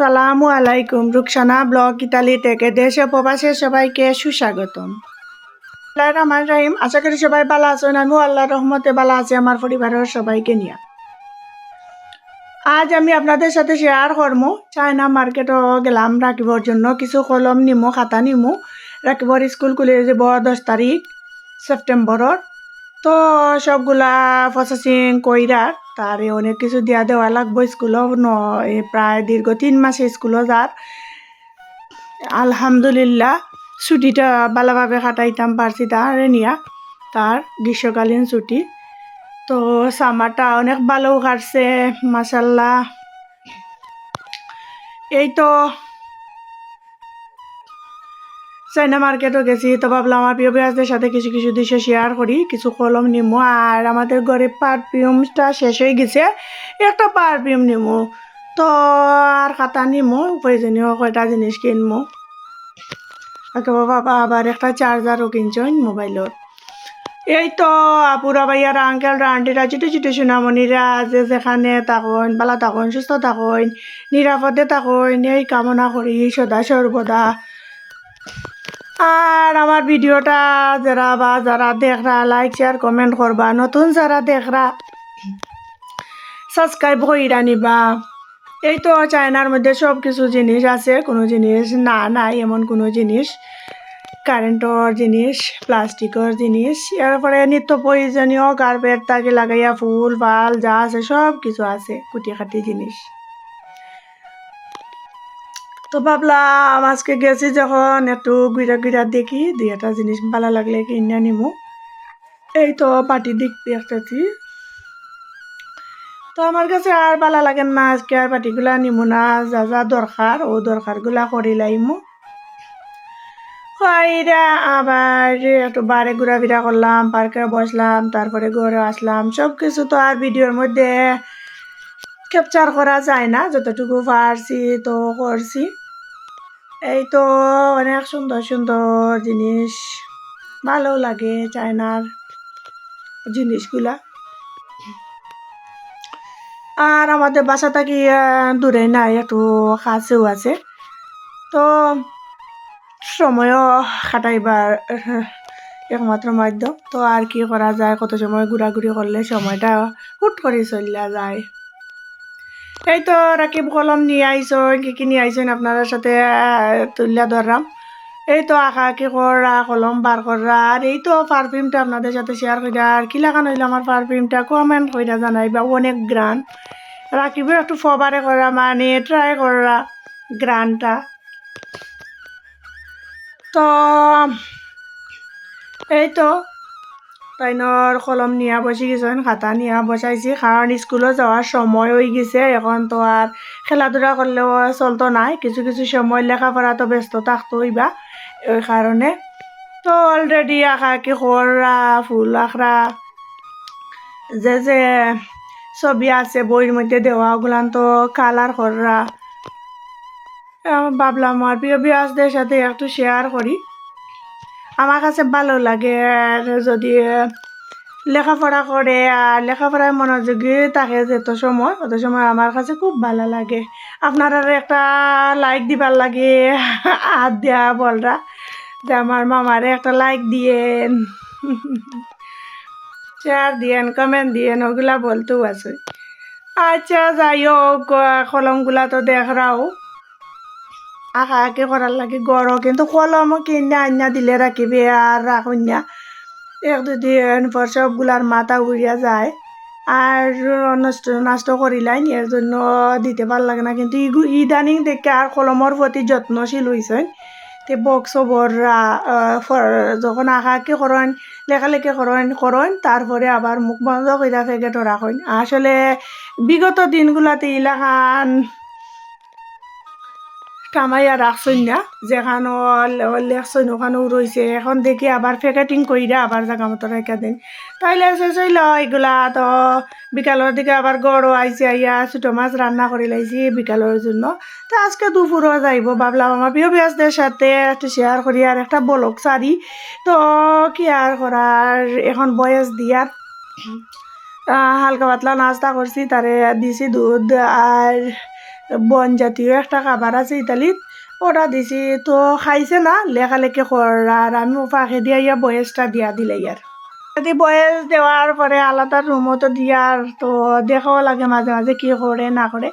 সালামু আলাইকুম, Rukhsana blog Italy থেকে দেশে প্রবাসে সবাইকে সুস্বাগতম। আল্লাহ রহমান রাহিম, আশা করি সবাই ভালো আছেন, আমিও আল্লাহ রহমতে ভালো আছি, আমার পরিবারের সবাইকে নিয়ে। আজ আমি আপনাদের সাথে শেয়ার করব, চায়না মার্কেটও গেলাম, রাখিবর জন্য কিছু কলম নিমু, খাতা নিমু, রাখিবর স্কুল খুলে যাব দশ তারিখ, সেপ্টেম্বরর। তো সবগুলা প্রসেসিং কইরা তারে অনেক কিছু দিয়া দেওয়া লাগবো স্কুলও ন প্রায় দীর্ঘ তিন মাসে স্কুলও যার আলহামদুলিল্লাহ, ছুটিটা ভালোভাবে কাটাইতাম পারছি তার নিয়া তার গ্রীষ্মকালীন ছুটি। তো সামারটা অনেক ভালো কাটছে মাসাল্লাহ এই তো চাইনা মার্কেটও গেছি, তো ভাবলাম আমার প্রিয় পেঁয়াজদের সাথে কিছু কিছু দৃশ্য শেয়ার করি, কিছু কলম নিমো, আর আমাদের ঘরে পারফিউমটা শেষ হয়ে গেছে, একটা পারফিউম নিমো। তো আর খাতা নিমো, প্রয়োজনীয় কয়টা জিনিস কিনবো ওকে বাবা আবার একটা চার্জারও কিনছেন মোবাইলের এই তো আপুরা ভাইয়ারা আঙ্কেলরা আন্টিরা ছোটো ছোটো সোনামণিরা, যে যেখানে থাকুন, ভালো থাকুন, সুস্থ থাকুন, নিরাপদে থাকুন, এই কামনা করি, সদা সর্বদা। আর আমার ভিডিওটা যারা বা যারা দেখরা লাইক শেয়ার কমেন্ট করবা, নতুন যারা দেখরা সাবস্ক্রাইব কইরা নিবা। এই তো চায়নার মধ্যে সব কিছু জিনিস আছে, কোনো জিনিস না, নাই, এমন কোনো জিনিস। কারেন্টর জিনিস প্লাস্টিকের জিনিস, এরপরে নিত্য প্রয়োজনীয় কার্পেট তাকে লাগাইয়া ফুল ফাল যা আছে সব কিছু আছে কুটি খাটি জিনিস। তো ভাবলাম আজকে গেছি যখন একটু ঘুরা ঘুরা দেখি, দুই একটা জিনিস ভালো লাগলে কিনে নিমু। এই তো পাটি দেখতে একটাছি তো আমার কাছে আর ভালো লাগে না আজকে আর পাটিগুলা নিমু না, যা যা দরকার, ও দরকারগুলা করি লাইমু। কইরা আবার একটু বারে ঘোরাফেরা করলাম, পার্কে বসলাম, তারপরে ঘরে আসলাম সব কিছু তো আর ভিডিওর মধ্যে ক্যাপচার করা যায় না, যতটুকু পারছি তো করছি। এই তো, অনেক সুন্দর সুন্দর জিনিস। ভালো লাগে চায়নার জিনিসগুলা। আর আমাদের বাসা থাকি দূরে নাই, একটু কাছেও আছে। তো সময়ও কাটাইবার, একমাত্র মাধ্যম। তো আর কি করা যায়, কত সময় ঘোরাঘুরি করলে সময়টা হুট করে চলিয়া যায়। এই তো রাকিব কলম নিয়ে আইসন কি কি নিয়ে আইসন আপনার সাথে তুলিয়া ধরলাম। এই তো আঁকা আঁকি করা কলম বার করা আর এই তো পারফিউমটা আপনাদের সাথে শেয়ার কইরা, আর কি লাগানো হইল আমার পারফিউমটা কমেন্ট জানাই, বা অনেক গ্রান। রাকিবের একটু ফবারে করা মানে ট্রাই করা গ্রানটা। তো, এই তো তাইনর কলম নিয়া বসে গেছেন খাতা নিয়া বসাইছি কারণ স্কুলে যাওয়ার সময় হয়ে গেছে, এখন তো আর খেলাধুলা করলেও চলতো নাই। কিছু কিছু সময় লেখাপড়া তো ব্যস্ত থাকতো হইবা ওই কারণে তো অলরেডি আঁকা কি করা ফুল আঁকড়া যে যে ছবি আছে বইয়ের মধ্যে দেওয়া ওগুলান তো কালার করা ভাবলাম আমার প্রিয় বিয়াসদের সাথে একটু শেয়ার করি আমার কাছে ভালো লাগে আর যদি লেখাপড়া করে আর লেখাপড়ায় মনোযোগী থাকে যেত সময় অত সময় আমার কাছে খুব ভালো লাগে। আপনারা একটা লাইক দিবার লাগে। হাত দেওয়া বলরা, যে আমার মামারে একটা লাইক দিয়েন। শেয়ার দিয়েন কমেন্ট দিয়েন, ওগুলা বলতেও আছে। আচ্ছা যাই হোক, কলমগুলা তো দেখরাও আঁকা আঁকি করার লাগে গড় কিন্তু কলমও কিনে আন্যা দিলে রাখিবে আর রাখুন না এক, দুদিন পর সবগুলার মাথা উড়িয়া যায়। আর নষ্ট নষ্ট করিলাইন এর জন্য দিতে ভালো লাগে না, কিন্তু ইদানিং দেখে আর কলমর প্রতি যত্নশীল হয়েছেন তে বক্স বররা যখন আঁকা আঁকি করেন লেখালেখি করেন করেন তারপরে আবার মুখ বন্ধ করে ফেকেটও রাখেন আসলে বিগত দিনগুলাতে ইলাকান কামাইয়া রাখছই না। যেখানো লেখছই ওখানেও রয়েছে। এখন দেখি আবার প্যাকেটিং কইরা আবার জাগা মতো রেখে দিন। তাইলে হইল এগুলা তো। বিকালের দিকে আবার গড়ও আইসি আইয়া ছোটো মাছ রান্না করে লাইছি বিকালের জন্য। তো আজকে দুপুরও যাইব, ভাবলাম আমার প্রিয় বিয়াসদের সাথে একটু শেয়ার করি আর একটা বলক সারি তো কি আর করার? এখন বয়স দিয়ার হালকা পাতলা নাস্তা করছি, তারে দিছি দুধ আর বন জাতীয় একটা খাবার আছে ইতালিত, ওটা দিছি, তো খাইছে না, লেখালেখি করার আমি ফাঁকে দিয়া, ইয়া বয়েসটা দিয়া দিলে ইয়ার যদি বয়েস দেওয়ার পরে আলাদা রুমও তো দিয়ার তো দেখাও লাগে মাঝে মাঝে কি করে না করে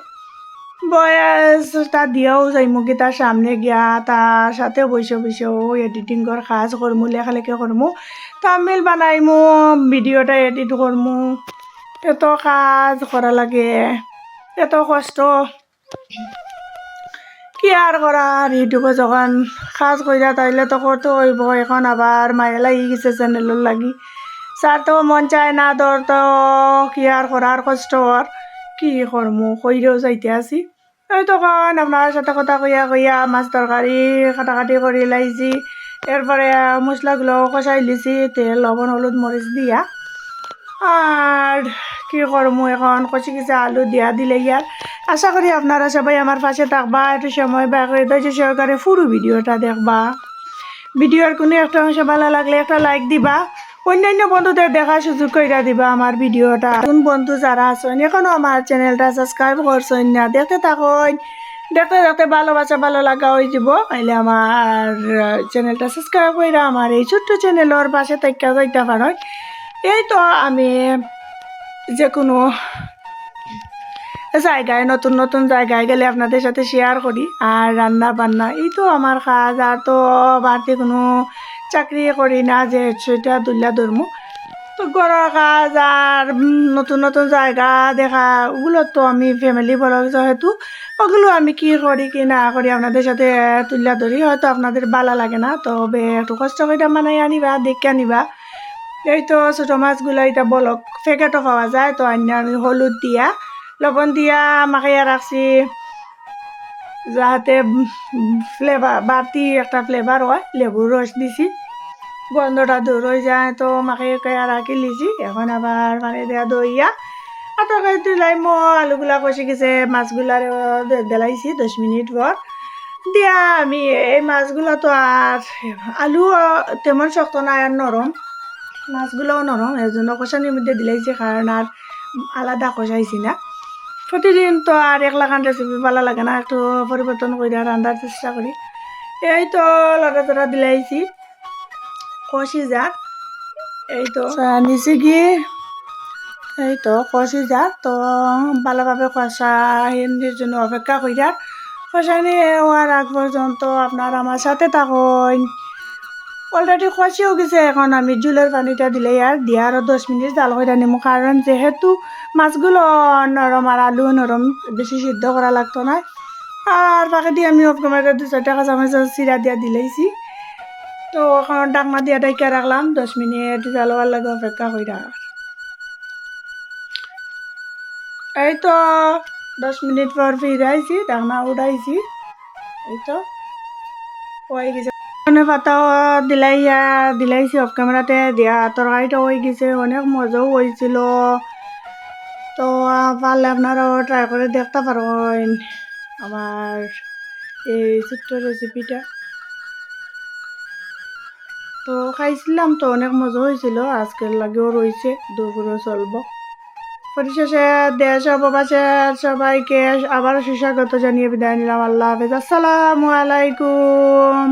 বয়েসটা দিয়াও যাই মুখে তার সামনে গিয়া তার সাথে বসে বসেও এডিটিংয়ের কাজ করমু লেখালেখি করমু তামিল বানাইমু ভিডিওটা এডিট করমু এত কাজ করা লাগে, এত কষ্ট। কি আর করার ইউটিউবে যখন কাজ কইরা তাইলে তো করতে হইব, এখন আবার মায়া লাগি গেছে চ্যানেলের লাগি। স্যার তো মন চায় না দর তো কি আর করার কষ্ট আর কি করমু, কইরেও যাইতে আছি এই তখন আপনার সাথে কথা কইয়া কইয়া মাছ তরকারি কাটাকাটি করে লাইছি, এরপরে মশলাগুলো কষাই লিছি, তেল, লবণ, হলুদ, মরিচ দিয়া। আর কি করমু এখন কচি কিছু আলু দিয়া দিলে ইয়ার আশা করি আপনারা সবাই আমার পাশে থাকবা একটু সময় ব্যয় করে। ধৈর্য সহকারে পুরো ভিডিওটা দেখবা। ভিডিওর কোনো একটা অংশ ভালো লাগলে একটা লাইক দিবা। অন্যান্য বন্ধুদের দেখার সুযোগ করে দিবা আমার ভিডিওটা। কোন বন্ধু যারা আছেন, এখনও আমার চ্যানেলটা সাবস্ক্রাইব করছেন না, দেখতে থাকুন। দেখতে দেখতে ভালোবাসা ভালো লাগা হয়ে যাব। তাইলে আমার চ্যানেলটা সাবস্ক্রাইব করে আমার এই ছোট্ট চ্যানেলের পাশে থাকা যাইতে পারেন এই তো আমি যে কোনো জায়গায়, নতুন নতুন জায়গায় গেলে আপনাদের সাথে শেয়ার করি। আর রান্না বান্না, এই তো আমার কাজ। আর তো বাড়তি কোনো চাকরি করি না, যে সেটা দুল্লা ধরমু। তো ঘরের কাজ আর নতুন নতুন জায়গা দেখা ওগুলো তো আমি ফ্যামিলি বলা যেহেতু, ওগুলো আমি কি করি, কি না করি, আপনাদের সাথে তুলিয়া ধরি হয়তো আপনাদের ভালো লাগে না। তবে একটু কষ্ট করে মানে আনিবা, দেখে আনিবা। এই তো ছোটো মাছগুলো এটা বলক। প্যাকেটও পাওয়া যায়, তো আনি আমি হলুদ দিয়া। লবণ দিয়া মাখাইয়া রাখছি যাতে ফ্লেভার বাতি একটা ফ্লেভার হয় লেবুর রস দিছি। গন্ধটা দূর হয়ে যায়, তো মাকে কয়া রাখি লিছি। এখন আবার মানে দেয়া দইয়া আর তুলাই মো আলুগুলা কষি গেছে মাছগুলার দেলাইছি দশ মিনিট পর। দিয়া আমি এই মাছগুলো তো আর আলু তেমন শক্ত নাই, আর নরম। মাছগুলোও নরম এর জন্য কষানির মধ্যে দিলাইছি কারণ আর আলাদা কষাইছি না। প্রতিদিন তো আর একলা খান রেসিপি ভালো লাগে না, একটু পরিবর্তন করে রান্নার চেষ্টা করি এই তো লড়া চড়া দিলাইছি কষি যাক। এই তো। নিচে গিয়ে এই তো, কষি যাক। তো ভালোভাবে কষাইনির জন্য অপেক্ষা করি যাক কষাইনি হওয়ার আগ পর্যন্ত আপনার আমার সাথে থাকুন। অলরেডি কষিও গেছে এখন। আমি জুলের পানিটা দিলে আর দিয়ে আরও দশ মিনিট জাল করে নিমু কারণ যেহেতু মাছগুলো নরম আর আলু নরম বেশি সিদ্ধ করা লাগতো না। আর পাকে দিয়ে আমি অপকমারে দু চারটা কাঁচা মাছ চিরা দিয়া দিলেইছি তো এখন ডাকনা দিয়া ডাইকা রাখলাম দশ মিনিট জাল হওয়ার লাগে অপেক্ষা করে এই তো দশ মিনিট পর ফিরাইছি ডাকনা উড়াইছি এই তো হয়ে গেছে। ধনে পাতাও দিলাইয়া দিলাইছি অফ ক্যামেরাতে দিয়া তরকারিটা হয়ে গেছে, অনেক মজাও হয়েছিল তো পারলে আপনারাও ট্রাই করে দেখতে পারেন আমার এই ছোট্ট রেসিপিটা তো, খাইছিলাম তো, অনেক মজা হয়েছিল আজকের লাগেও রয়েছে দুপুরে চলবো। পরিশেষে দেশ উপবাসের সবাইকে আবারও সুস্বাগত জানিয়ে বিদায় নিলাম, আল্লাহ হাফেজ, আসসালামু আলাইকুম।